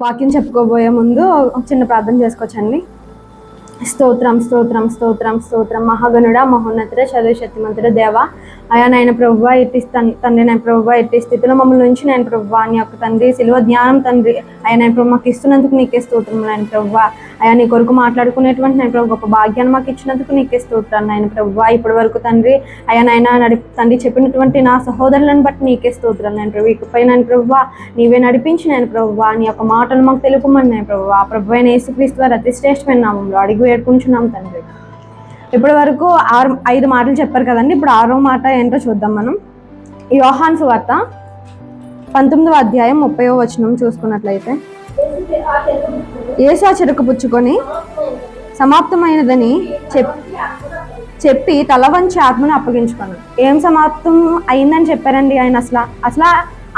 వాక్యం చెప్పుకోబోయే ముందు చిన్న ప్రార్థన చేసుకోవచ్చండి. స్తోత్రం స్తోత్రం స్తోత్రం స్తోత్రం. మహాగణుడ మహోన్నతుడ సర్వశక్తిమంతుడ దేవ. అయా నాయన ప్రభు ఎట్టి తండ్రి నాయన ప్రభు ఎట్టి స్థితిలో మమ్మల్ని నుంచి నేను ప్రభు నీ యొక్క తండ్రి సిలువ జ్ఞానం తండ్రి. అయా నాయన ప్రభు మాకు ఇస్తున్నందుకు నీకే స్తోత్రం నాయన ప్రభు అయా నీ కొరకు మాట్లాడుకునేటువంటి నేను ప్రభు గొప్ప భాగ్యాన్ని మాకు ఇచ్చినందుకు నీకే స్తోత్రాన్ని నాయన ప్రభు. ఇప్పటి వరకు తండ్రి అయా నాయన నడి తండ్రి చెప్పినటువంటి నా సహోదరులను బట్టి నీకే స్తోత్రాలు నేను ప్రభు. ఇకపై నేను ప్రభు నీవే నడిపించి నేను ప్రభు నీ యొక్క మాటలు మాకు తెలుపమని నేను ప్రభు. ఆ ప్రభు అయిన యేసుక్రీస్తు వారు అతి శ్రేష్టమైన నామంలో అడిగి వేడుకుంటున్నాం తండ్రి. ఇప్పటి వరకు ఆరు ఐదు మాటలు చెప్పారు కదండి ఇప్పుడు ఆరో మాట ఏంటో చూద్దాం మనం. యోహాన్ సువార్త పంతొమ్మిదవ అధ్యాయం ముప్పై వచనం చూసుకున్నట్లయితే ఏసా చెరుకుపుచ్చుకొని చెరుకు పుచ్చుకొని సమాప్తమైనదని చెప్ చెప్పి తల వంచి ఆత్మను అప్పగించుకున్నాడు. ఏం సమాప్తం అయిందని చెప్పారండి ఆయన అసలు? అసలు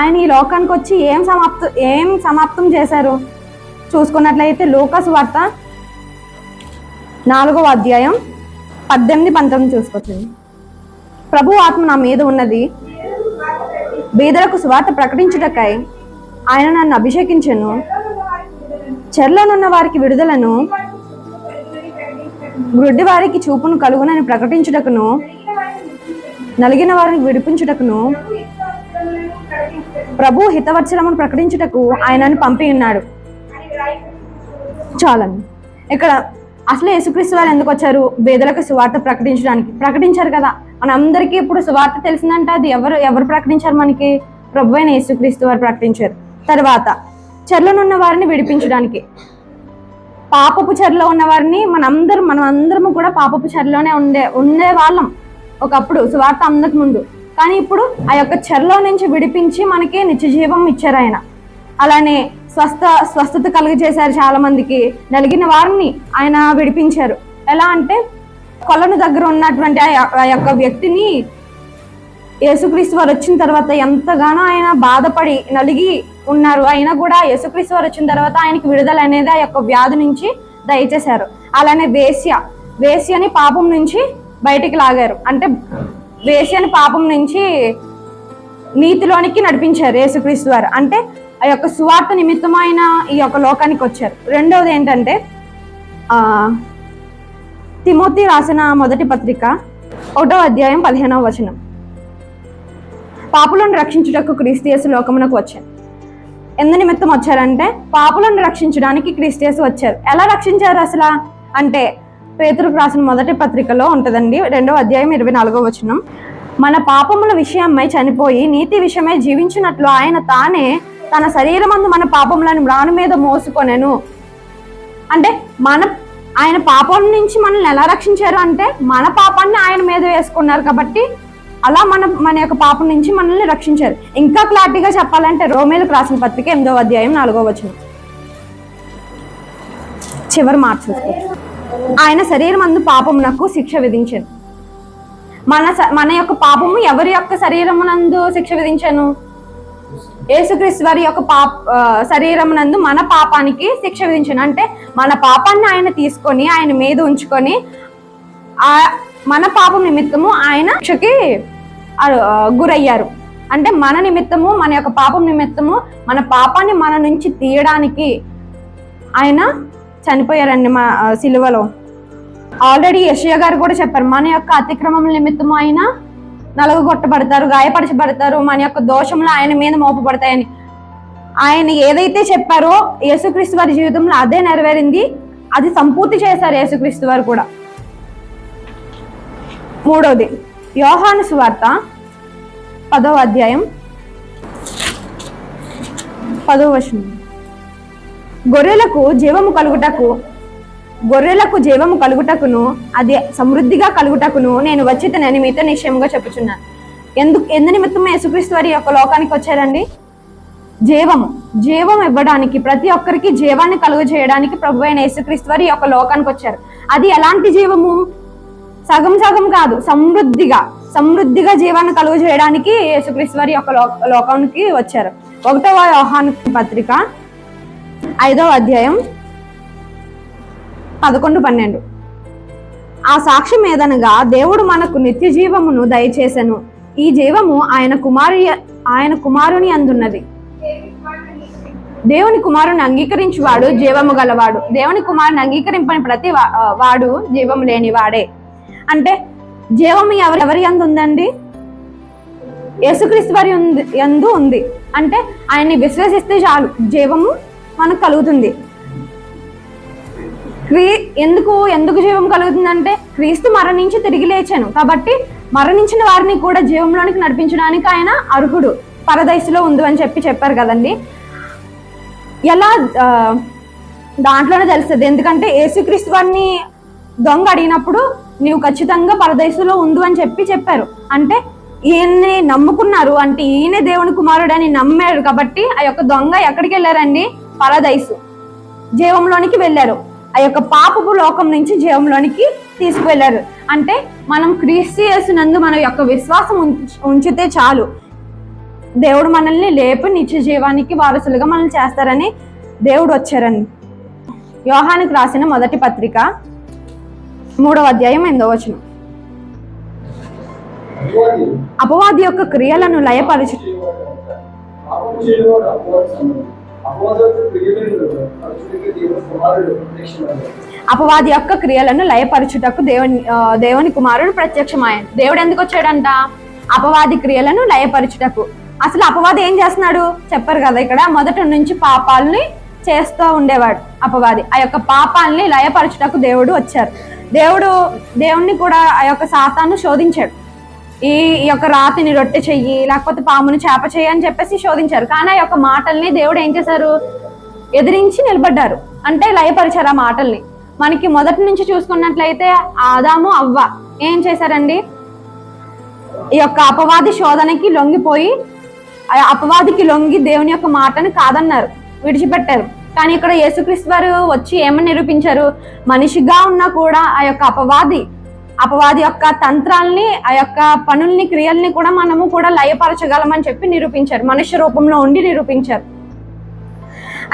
ఆయన ఈ లోకానికి వచ్చి ఏం సమాప్తం ఏం సమాప్తం చేశారు? చూసుకున్నట్లయితే లోకస్ వార్త నాలుగవ అధ్యాయం పద్దెనిమిది పంతొమ్మిది చూసుకొచ్చింది ప్రభు ఆత్మ నా మీద ఉన్నది బీదలకు స్వార్థ ప్రకటించుటకై ఆయన నన్ను అభిషేకించను. చెర్లోనున్న వారికి విడుదలను గ్రుడ్డి వారికి చూపును కలుగునని ప్రకటించుటకును నలిగిన వారిని విడిపించుటకును ప్రభు హితవత్సరమును ప్రకటించుటకు ఆయనను పంపి ఉన్నాడు. చాలండి. ఇక్కడ అసలు యేసుక్రీస్తు వారు ఎందుకు వచ్చారు? బేదలకు సువార్త ప్రకటించడానికి. ప్రకటించారు కదా. మనందరికీ ఇప్పుడు సువార్త తెలిసిందంటే అది ఎవరు ఎవరు ప్రకటించారు మనకి? ప్రభు అయిన యేసుక్రీస్తు వారు ప్రకటించారు. తర్వాత చెర్లోనున్న వారిని విడిపించడానికి. పాపపు చెరలో ఉన్న వారిని మనందరం మనం అందరము కూడా పాపపు చెరలోనే ఉండే ఉండే వాళ్ళం ఒకప్పుడు సువార్త అందక ముందు. కానీ ఇప్పుడు ఆ యొక్క చెరలో నుంచి విడిపించి మనకి నిత్య జీవం ఇచ్చారు ఆయన. అలానే స్వస్థ స్వస్థత కలుగజేశారు చాలా మందికి నలిగిన వారిని ఆయన విడిపించారు. ఎలా అంటే కొలను దగ్గర ఉన్నటువంటి ఆ ఆ యొక్క వ్యక్తిని యేసుక్రీస్తు వారు వచ్చిన తర్వాత ఎంతగానో ఆయన బాధపడి నలిగి ఉన్నారు. అయినా కూడా యేసుక్రీస్తు వారు వచ్చిన తర్వాత ఆయనకి విడుదల అనేది ఆ యొక్క వ్యాధి నుంచి దయచేశారు. అలానే వేశ్య. వేశ్యని పాపం నుంచి బయటికి లాగారు. అంటే వేశ్యని పాపం నుంచి నీతిలోనికి నడిపించారు యేసుక్రీస్తు వారు. అంటే ఆ యొక్క సువార్త నిమిత్తమైన ఈ యొక్క లోకానికి వచ్చారు. రెండవది ఏంటంటే తిమోతి రాసిన మొదటి పత్రిక ఒకటో అధ్యాయం పదిహేనవ వచనం. పాపులను రక్షించుటకు క్రీస్తుయేసు లోకమునకు వచ్చాను. ఎందు నిమిత్తం వచ్చారంటే పాపులను రక్షించడానికి క్రిస్టియస్ వచ్చారు. ఎలా రక్షించారు అసలు? అంటే పేతురుకు రాసిన మొదటి పత్రికలో ఉంటుందండి రెండో అధ్యాయం ఇరవై నాలుగో వచనం. మన పాపముల విషయమై చనిపోయి నీతి విషయమై జీవించినట్లు ఆయన తానే తన శరీరమందు మన పాపములను ప్రాణు మీద మోసుకొనెను. అంటే మన ఆయన పాపం నుంచి మనల్ని ఎలా రక్షించారు అంటే మన పాపాన్ని ఆయన మీద వేసుకున్నారు కాబట్టి అలా మన మన యొక్క పాపం నుంచి మనల్ని రక్షించారు. ఇంకా క్లారిటీగా చెప్పాలంటే రోమేలకు రాసిన పత్రిక ఎనిమిదవ అధ్యాయం నాలుగో వచ్చిన చివరి మార్చు ఆయన శరీరం అందు పాపమునకు శిక్ష విధించాను. మన స- మన యొక్క పాపము ఎవరి యొక్క శరీరమునందు శిక్ష విధించాను? యేసుక్రీస్తు వారి యొక్క పాప శరీరమునందు మన పాపానికి శిక్ష విధించాను. అంటే మన పాపాన్ని ఆయన తీసుకొని ఆయన మీద ఉంచుకొని ఆ మన పాపం నిమిత్తము ఆయన శిక్షకి గురయ్యారు. అంటే మన నిమిత్తము మన యొక్క పాపం నిమిత్తము మన పాపాన్ని మన నుంచి తీయడానికి ఆయన చనిపోయారండి మా సిలువలో. ఆల్రెడీ యశయ్య గారు కూడా చెప్పారు మన యొక్క అతిక్రమం నిమిత్తము ఆయన నలుగుగొట్టబడతారు గాయపరచబడతారు మన యొక్క దోషములు ఆయన మీద మోపబడతాయని. ఆయన ఏదైతే చెప్పారో యేసుక్రీస్తు వారి జీవితంలో అదే నెరవేరింది అది సంపూర్తి చేశారు యేసుక్రీస్తు వారు కూడా. మూడవది యోహాను సువార్త పదవ అధ్యాయం పదవ వచనం. గొర్రెలకు జీవము కలుగుటకు గొర్రెలకు జీవము కలుగుటకును అది సమృద్ధిగా కలుగుటకును నేను వచ్చితనని మీతో నిశ్చయముగా చెప్పుచున్నాను. ఎందుకు ఎందు నిమిత్తం యేసుక్రీస్తు వారి యొక్క లోకానికి వచ్చారండి? జీవము. జీవం ఇవ్వడానికి ప్రతి ఒక్కరికి జీవాన్ని కలుగు చేయడానికి ప్రభు అయిన యేసుక్రీస్తు వారి యొక్క లోకానికి వచ్చారు. అది ఎలాంటి జీవము? సగం సగం కాదు సమృద్ధిగా సమృద్ధిగా జీవాన్ని కలుగు చేయడానికి యేసుక్రీస్తు వారి యొక్క లోకానికి వచ్చారు. ఒకటవ యోహాను పత్రిక ఐదవ అధ్యాయం పదకొండు పన్నెండు. ఆ సాక్ష్యం ఏదనగా దేవుడు మనకు నిత్య జీవమును దయచేసెను. ఈ జీవము ఆయన కుమారి ఆయన కుమారుని అందున్నది. దేవుని కుమారుని అంగీకరించువాడు జీవము గలవాడు. దేవుని కుమారుని అంగీకరింపని ప్రతి వాడు జీవము లేని వాడే అంటే జీవము ఎవరి ఎవరి యందు ఉందండి? యేసుక్రీస్తు వారి ఉంది- ఎందు ఉంది. అంటే ఆయన్ని విశ్వసిస్తే చాలు జీవము మనకు కలుగుతుంది. క్రీ ఎందుకు ఎందుకు జీవం కలుగుతుందంటే క్రీస్తు మరణించి తిరిగి లేచాను. కాబట్టి మరణించిన వారిని కూడా జీవంలోనికి నడిపించడానికి ఆయన అర్హుడు పరదైసులో ఉంది అని చెప్పి చెప్పారు కదండి. ఎలా దాంట్లోనే తెలుస్తుంది. ఎందుకంటే యేసుక్రీస్తు వారిని దొంగ అడిగినప్పుడు నీవు ఖచ్చితంగా పరదైసులో ఉండు అని చెప్పి చెప్పారు. అంటే ఈయన్ని నమ్ముకున్నారు. అంటే ఈయనే దేవుని కుమారుడు అని నమ్మాడు కాబట్టి ఆ యొక్క దొంగ ఎక్కడికి వెళ్ళారండి? పరదైసు జీవంలోనికి వెళ్ళారు. ఆ యొక్క పాపపు లోకం నుంచి జీవంలోనికి తీసుకువెళ్ళారు. అంటే మనం క్రీస్తు నందు మన యొక్క విశ్వాసం ఉంచితే చాలు. దేవుడు మనల్ని లేపు నిత్య జీవానికి వారసులుగా మనల్ని చేస్తారని దేవుడు వచ్చారని యోహానికి రాసిన మొదటి పత్రిక మూడవ అధ్యాయం ఎనిమిదవ వచనం. అపవాది యొక్క క్రియలను లయపరచు అపవాది యొక్క క్రియలను లయపరచుటకు దేవుని దేవుని కుమారుడు ప్రత్యక్షమాయను దేవుడు ఎందుకు వచ్చాడంట? అపవాది క్రియలను లయపరచుటకు. అసలు అపవాది ఏం చేస్తున్నాడు? చెప్పారు కదా ఇక్కడ మొదటి నుంచి పాపాలని చేస్తూ ఉండేవాడు అపవాది. ఆ యొక్క పాపాలని లయపరచుటకు దేవుడు వచ్చారు. దేవుడు దేవుణ్ణి కూడా ఆ యొక్క సాతాను శోధించాడు. ఈ ఈ యొక్క రాతిని రొట్టె చెయ్యి లేకపోతే పాముని చేప చెయ్యి అని చెప్పేసి శోధించారు. కానీ ఆ యొక్క మాటల్ని దేవుడు ఏం చేశారు? ఎదిరించి నిలబడ్డారు. అంటే లయపరిచారు ఆ మాటల్ని. మనకి మొదటి నుంచి చూసుకున్నట్లయితే ఆదాము అవ్వ ఏం చేశారండి? ఈ యొక్క అపవాది శోధనకి లొంగిపోయి ఆ అపవాదికి లొంగి దేవుని యొక్క మాటని కాదన్నారు. విడిచిపెట్టారు. కానీ ఇక్కడ యేసుక్రీస్తు వారు వచ్చి ఏమని నిరూపించారు? మనిషిగా ఉన్నా కూడా ఆ యొక్క అపవాది అపవాది యొక్క తంత్రాల్ని ఆ యొక్క పనుల్ని క్రియల్ని కూడా మనము కూడా లయపరచగలమని చెప్పి నిరూపించారు. మనుష్య రూపంలో ఉండి నిరూపించారు.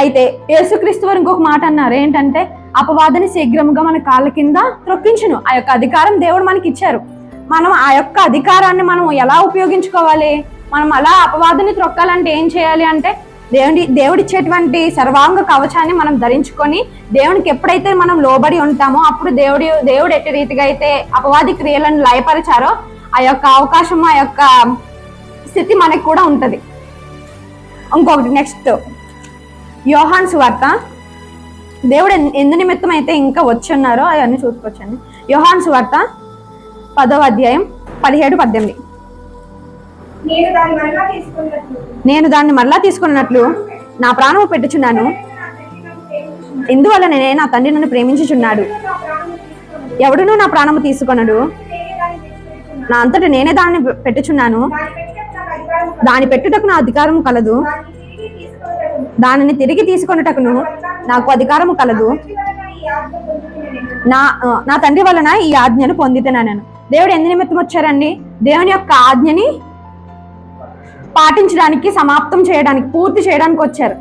అయితే యేసుక్రీస్తు వారు ఇంకొక మాట అన్నారు. ఏంటంటే అపవాదిని శీఘ్రంగా మన కాళ్ళ కింద త్రొక్కించును. ఆ యొక్క అధికారం దేవుడు మనకి ఇచ్చారు మనం ఆ యొక్క అధికారాన్ని మనం ఎలా ఉపయోగించుకోవాలి? మనం అలా అపవాదిని త్రొక్కాలంటే ఏం చేయాలి అంటే దేవుడి దేవుడిచ్చేటువంటి సర్వాంగ కవచాన్ని మనం ధరించుకొని దేవునికి ఎప్పుడైతే మనం లోబడి ఉంటామో అప్పుడు దేవుడి దేవుడు ఎట్టి రీతిగా అయితే అపవాది క్రియలను లయపరిచారో ఆ యొక్క అవకాశం ఆ యొక్క స్థితి మనకు కూడా ఉంటుంది. ఇంకొకటి నెక్స్ట్ యోహాన్ సువార్త. దేవుడు ఎన్- ఎందు నిమిత్తం అయితే ఇంకా వచ్చున్నారో అవన్నీ చూసుకోవచ్చండి. యోహాన్ సువార్త పదవ అధ్యాయం పదిహేడు పద్దెనిమిది. నేను దాన్ని మరలా తీసుకున్నట్లు. నా ప్రాణము పెట్టుచున్నాను. ఇందువల్ల నేనే నా తండ్రి నన్ను ప్రేమించుచున్నాడు. ఎవడునూ నా ప్రాణము తీసుకొనడు. నా అంతట నేనే దాన్ని పెట్టుచున్నాను. దాని పెట్టుటకు నా అధికారము కలదు. దానిని తిరిగి తీసుకొనుటకును నాకు అధికారము కలదు. నా నా తండ్రి వలన ఈ ఆజ్ఞను పొందితే నేను. దేవుడు ఎందు నిమిత్తం వచ్చారండి దేవుని యొక్క ఆజ్ఞని పాటించడానికి సమాప్తం చేయడానికి పూర్తి చేయడానికి వచ్చారు.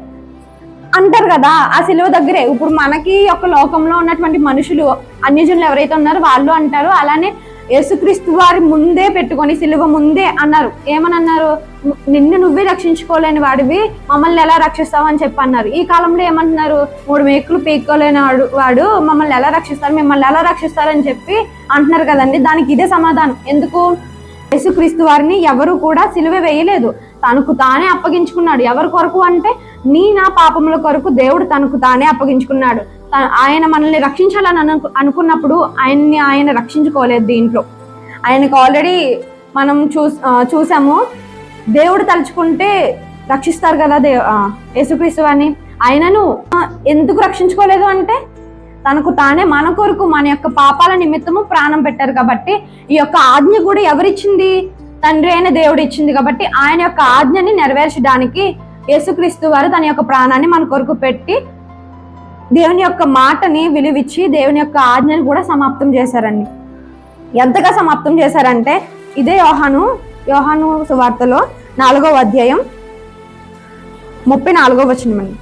అంటారు కదా ఆ సిలువ దగ్గరే. ఇప్పుడు మనకి ఒక లోకంలో ఉన్నటువంటి మనుషులు అన్యజనులు ఎవరైతే ఉన్నారో వాళ్ళు అంటారు అలానే యేసుక్రీస్తు వారి ముందే పెట్టుకొని సిలువ ముందే అన్నారు. ఏమని అన్నారు? నిన్ను నువ్వే రక్షించుకోలేని వాడివి మమ్మల్ని ఎలా రక్షిస్తావు అని చెప్పి అన్నారు. ఈ కాలంలో ఏమంటున్నారు? మూడు మేకులు పీక్కోలేని వాడు వాడు మమ్మల్ని ఎలా రక్షిస్తారు మిమ్మల్ని ఎలా రక్షిస్తారని చెప్పి అంటున్నారు కదండి. దానికి ఇదే సమాధానం. ఎందుకు? యేసుక్రీస్తు వారిని ఎవరు కూడా సిలువ వేయలేదు. తనకు తానే అప్పగించుకున్నాడు. ఎవరి కొరకు అంటే నీ నా పాపముల కొరకు దేవుడు తనకు తానే అప్పగించుకున్నాడు. ఆయన మనల్ని రక్షించాలని అను అనుకున్నప్పుడు ఆయన్ని ఆయన రక్షించుకోలేదు దీంట్లో. ఆయనకు ఆల్రెడీ మనం చూ చూసాము దేవుడు తలుచుకుంటే రక్షిస్తారు కదా దే ఆ, యేసుక్రీస్తు అని ఆయనను ఎందుకు రక్షించుకోలేదు అంటే తనకు తానే మన కొరకు మన యొక్క పాపాల నిమిత్తము ప్రాణం పెట్టారు కాబట్టి ఈ యొక్క ఆజ్ఞ కూడా ఎవరిచ్చింది? తండ్రి అయిన దేవుడు ఇచ్చింది కాబట్టి ఆయన యొక్క ఆజ్ఞని నెరవేర్చడానికి యేసుక్రీస్తు వారు తన యొక్క ప్రాణాన్ని మన కొరకు పెట్టి దేవుని యొక్క మాటని విలువిచ్చి దేవుని యొక్క ఆజ్ఞని కూడా సమాప్తం చేశారండి. ఎంతగా సమాప్తం చేశారంటే ఇదే యోహాను యోహాను సువార్తలో నాలుగవ అధ్యాయం ముప్పై నాలుగో వచనమండి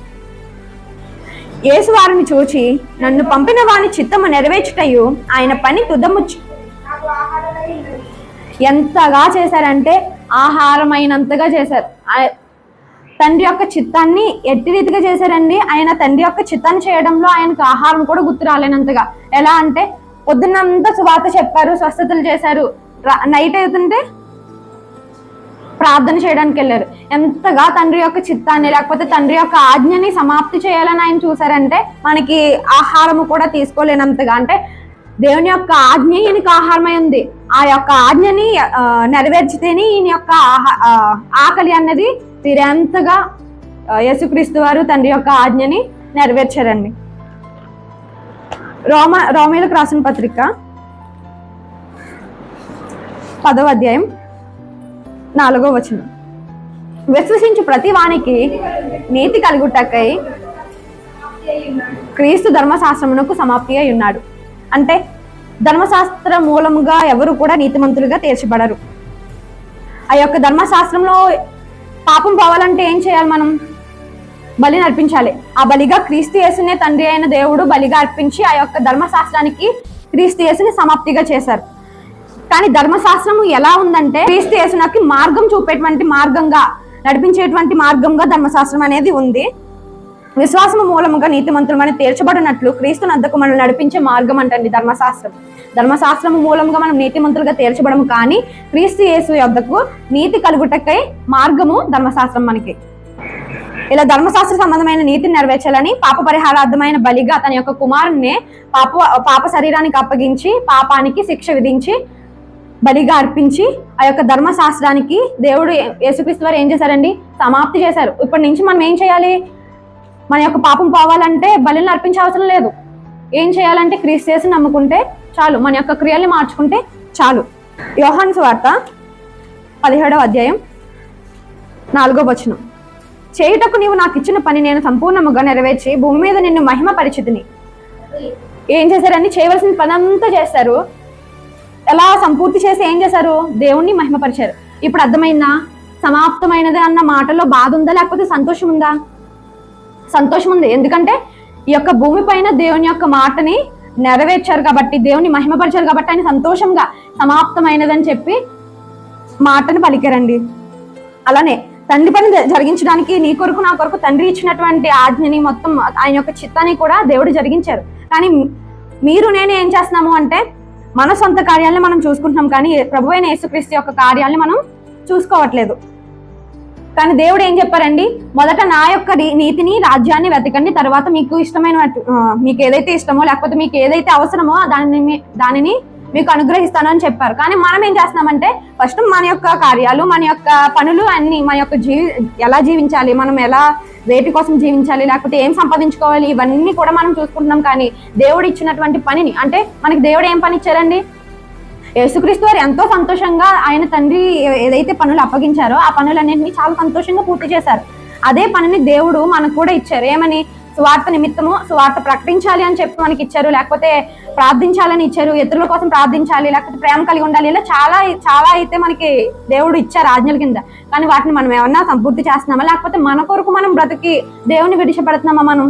యేసు వారిని చూచి నన్ను పంపిన వాని చిత్తము నెరవేర్చుటయు ఆయన పని తుదము ఎంతగా చేశారంటే ఆహారమైనంతగా చేశారు. తండ్రి యొక్క చిత్తాన్ని ఎట్టి రీతిగా చేశారండి. ఆయన తండ్రి యొక్క చిత్తాన్ని చేయడంలో ఆయనకు ఆహారం కూడా గుర్తు రాలేనంతగా. ఎలా అంటే పొద్దున్నంతా సువార్త చెప్పారు స్వస్థతలు చేశారు. నైట్ అవుతుంటే ప్రార్థన చేయడానికి వెళ్ళారు. ఎంతగా తండ్రి యొక్క చిత్తాన్ని లేకపోతే తండ్రి యొక్క ఆజ్ఞని సమాప్తి చేయాలని ఆయన చూసారంటే మనకి ఆహారము కూడా తీసుకోలేనంతగా. అంటే దేవుని యొక్క ఆజ్ఞ ఈయనకు ఆహారమై ఉంది. ఆ యొక్క ఆజ్ఞని నెరవేర్చితేనే ఈయన యొక్క ఆహా- ఆకలి అన్నది తీరేంతగా యేసుక్రీస్తు వారు తండ్రి యొక్క ఆజ్ఞని నెరవేర్చారండి. రోమ రోమిలకు రాసిన పత్రిక పదవ అధ్యాయం నాలుగో వచనం. విశ్వసించు ప్రతి వానికి నీతి కలుగుటకై క్రీస్తు ధర్మశాస్త్రమునకు సమాప్తి అయి ఉన్నాడు. అంటే ధర్మశాస్త్ర మూలముగా ఎవరు కూడా నీతిమంతులుగా తీర్చబడరు. ఆ యొక్క ధర్మశాస్త్రంలో పాపం పోవాలంటే ఏం చేయాలి మనం? బలి అర్పించాలి ఆ బలిగా క్రీస్తు యేసునే తండ్రి అయిన దేవుడు బలిగా అర్పించి ఆ యొక్క ధర్మశాస్త్రానికి క్రీస్తు యేసుని సమాప్తిగా చేశారు. కానీ ధర్మశాస్త్రము ఎలా ఉందంటే క్రీస్తు యేసునకి మార్గం చూపేటువంటి మార్గంగా నడిపించేటువంటి మార్గంగా ధర్మశాస్త్రం అనేది ఉంది. విశ్వాసము మూలముగా నీతిమంతులమని తీర్చబడినట్లు క్రీస్తు నద్దకు మనం నడిపించే మార్గం అంటండి ధర్మశాస్త్రం. ధర్మశాస్త్రము మూలంగా మనం నీతిమంతులుగా తీర్చబడము కానీ క్రీస్తు యేసు యొద్దకు నీతి కలుగుటకై మార్గము ధర్మశాస్త్రం మనకి. ఇలా ధర్మశాస్త్ర సంబంధమైన నీతిని నెరవేర్చాలని పాప పరిహారార్థమైన బలిగా తన యొక్క కుమారుణ్ణి పాప పాప శరీరానికి అప్పగించి పాపానికి శిక్ష విధించి బలిగా అర్పించి ఆ యొక్క ధర్మశాస్త్రానికి దేవుడు యేసుక్రీస్తు వారు ఏం చేశారండి? సమాప్తి చేశారు. ఇప్పటి నుంచి మనం ఏం చేయాలి? మన యొక్క పాపం పోవాలంటే బలిని అర్పించే అవసరం లేదు. ఏం చేయాలంటే క్రీస్ చేసి నమ్ముకుంటే చాలు. మన యొక్క క్రియల్ని మార్చుకుంటే చాలు. యోహాన్స్ వార్త పదిహేడవ అధ్యాయం నాలుగో వచనం. చేయుటకు నీవు నాకు ఇచ్చిన పని నేను సంపూర్ణముగా నెరవేర్చి భూమి మీద నిన్ను మహిమ పరిచితిని ఏం చేశారని చేయవలసిన పని అంతా చేశారు ఎలా సంపూర్తి చేసి ఏం చేశారు? దేవుణ్ణి మహిమపరిచారు. ఇప్పుడు అర్థమైందా? సమాప్తమైనది అన్న మాటలో బాధ ఉందా? లేకపోతే సంతోషం ఉందా? సంతోషం ఉంది ఎందుకంటే ఈ యొక్క భూమి పైన దేవుని యొక్క మాటని నెరవేర్చారు కాబట్టి దేవుని మహిమపరిచారు కాబట్టి ఆయన సంతోషంగా సమాప్తమైనదని చెప్పి మాటను పలికారండి. అలానే తండ్రి పని జ- జరిగించడానికి నీ కొరకు నా కొరకు తండ్రి ఇచ్చినటువంటి ఆజ్ఞని మొత్తం ఆయన యొక్క చిత్తాన్ని కూడా దేవుడు జరిగించారు. కానీ మీరు నేను ఏం చేస్తున్నాము అంటే మన సొంత కార్యాలను మనం చూసుకుంటున్నాం కానీ ప్రభు అయిన యేసుక్రీస్తు యొక్క కార్యాలను మనం చూసుకోవట్లేదు. కానీ దేవుడు ఏం చెప్పారండి? మొదట నా యొక్క నీతిని రాజ్యాన్ని వెతకండి. తర్వాత మీకు ఇష్టమైన మీకు ఏదైతే ఇష్టమో లేకపోతే మీకు ఏదైతే అవసరమో దానిని దానిని మీకు అనుగ్రహిస్తాను అని చెప్పారు. కానీ మనం ఏం చేస్తున్నామంటే ఫస్ట్ మన యొక్క కార్యాలు మన యొక్క పనులు అన్ని మన యొక్క జీవి ఎలా జీవించాలి మనం ఎలా వేటి కోసం జీవించాలి లేకపోతే ఏం సంపాదించుకోవాలి ఇవన్నీ కూడా మనం చూసుకుంటున్నాం. కానీ దేవుడు ఇచ్చినటువంటి పనిని అంటే మనకి దేవుడు ఏం పని ఇచ్చారండి యేసుక్రీస్తు వారు ఎంతో సంతోషంగా ఆయన తండ్రి ఏదైతే పనులు అప్పగించారో ఆ పనులన్నింటినీ చాలా సంతోషంగా పూర్తి చేశారు. అదే పనిని దేవుడు మనకు కూడా ఇచ్చారు. ఏమని? స్వార్థ నిమిత్తము స్వార్థ ప్రకటించాలి అని చెప్పి మనకి ఇచ్చారు. లేకపోతే ప్రార్థించాలని ఇచ్చారు. ఇతరుల కోసం ప్రార్థించాలి లేకపోతే ప్రేమ కలిగి ఉండాలి ఇలా చాలా చాలా అయితే మనకి దేవుడు ఇచ్చారు ఆజ్ఞల కింద. కానీ వాటిని మనం ఏమన్నా సంపూర్తి చేస్తున్నామా? లేకపోతే మన కొరకు మనం బ్రతికి దేవుని విడిచిపెడుతున్నామా మనం?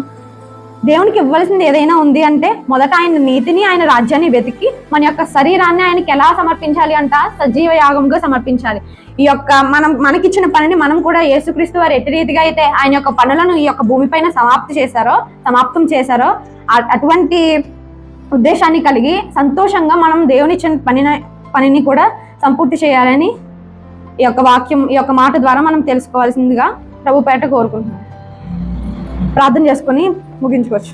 దేవునికి ఇవ్వాల్సింది ఏదైనా ఉంది అంటే మొదట ఆయన నీతిని ఆయన రాజ్యాన్ని వెతికి మన యొక్క శరీరాన్ని ఆయనకి ఎలా సమర్పించాలి అంట? సజీవ యాగంగా సమర్పించాలి. ఈ యొక్క మనం మనకిచ్చిన పనిని మనం కూడా యేసుక్రీస్తు వారు ఎట్టి రీతిగా అయితే ఆయన యొక్క పనులను ఈ యొక్క భూమిపైన సమాప్తి చేశారో సమాప్తం చేశారో అటువంటి ఉద్దేశాన్ని కలిగి సంతోషంగా మనం దేవుని ఇచ్చిన పనిని పనిని కూడా సంపూర్తి చేయాలని ఈ యొక్క వాక్యం ఈ యొక్క మాట ద్వారా మనం తెలుసుకోవాల్సిందిగా ప్రభుపేట కోరుకుంటున్నాం. ప్రార్థన చేసుకొని ముగించుకోవచ్చు.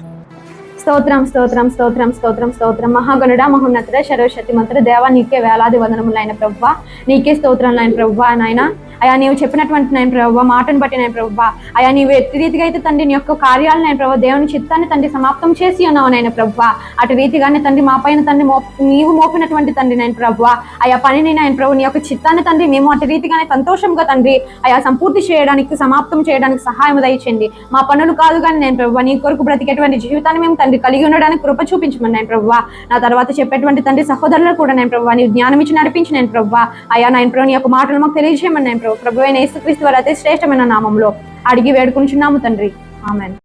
స్తోత్రం స్తోత్రం స్తోత్రం స్తోత్రం స్తోత్రం. మహాగణుడ మహోన్నతుడ శరవశక్తి మంత్ర దేవ నీకే వేలాది వందనములైన ప్రవ్వ నీకే స్తోత్రం లైన ప్రవ్వ నాయన. అయా నీవు చెప్పినటువంటి నేను ప్రభావ మాటను బట్టి నేను ప్రభావ. అయా నీవు ఎట్టి రీతిగా అయితే తండ్రి నీ యొక్క కార్యాలను నేను ప్రభావ దేవుని చిత్తాన్ని తండ్రి సమాప్తం చేసి ఉన్నావు నాయన ప్రభావ. అటు రీతిగానే తండ్రి మా పైన తండ్రి మో నీవు మోపినటువంటి తండ్రి నేను ప్రభావ. అయా పనిని నేను ప్రభు నీ యొక్క చిత్తాన్ని తండ్రి మేము అటు రీతిగానే సంతోషంగా తండ్రి అయా సంపూర్తి చేయడానికి సమాప్తం చేయడానికి సహాయం దయచండి మా పనులు కాదు కానీ నేను ప్రభు నీ కొరకు బ్రతికేటువంటి జీవితాన్ని మేము తండ్రి కలిగి ఉండడానికి కృప చూపించమని నేను ప్రభు నా తర్వాత చెప్పేటువంటి తండ్రి సహోదరులు కూడా నేను ప్రభు నీ జ్ఞానం ఇచ్చి నడిపించి నేను ప్రభు అయా నేను ప్రభు నీ యొక్క మాటలు మాకు తెలియజేయమని నేను ప్రభు ప్రభు అయిన యేసుక్రీస్తు వారి అతి శ్రేష్టమైన నామంలో అడిగి వేడుకుంటున్నాము తండ్రి. ఆమెన్.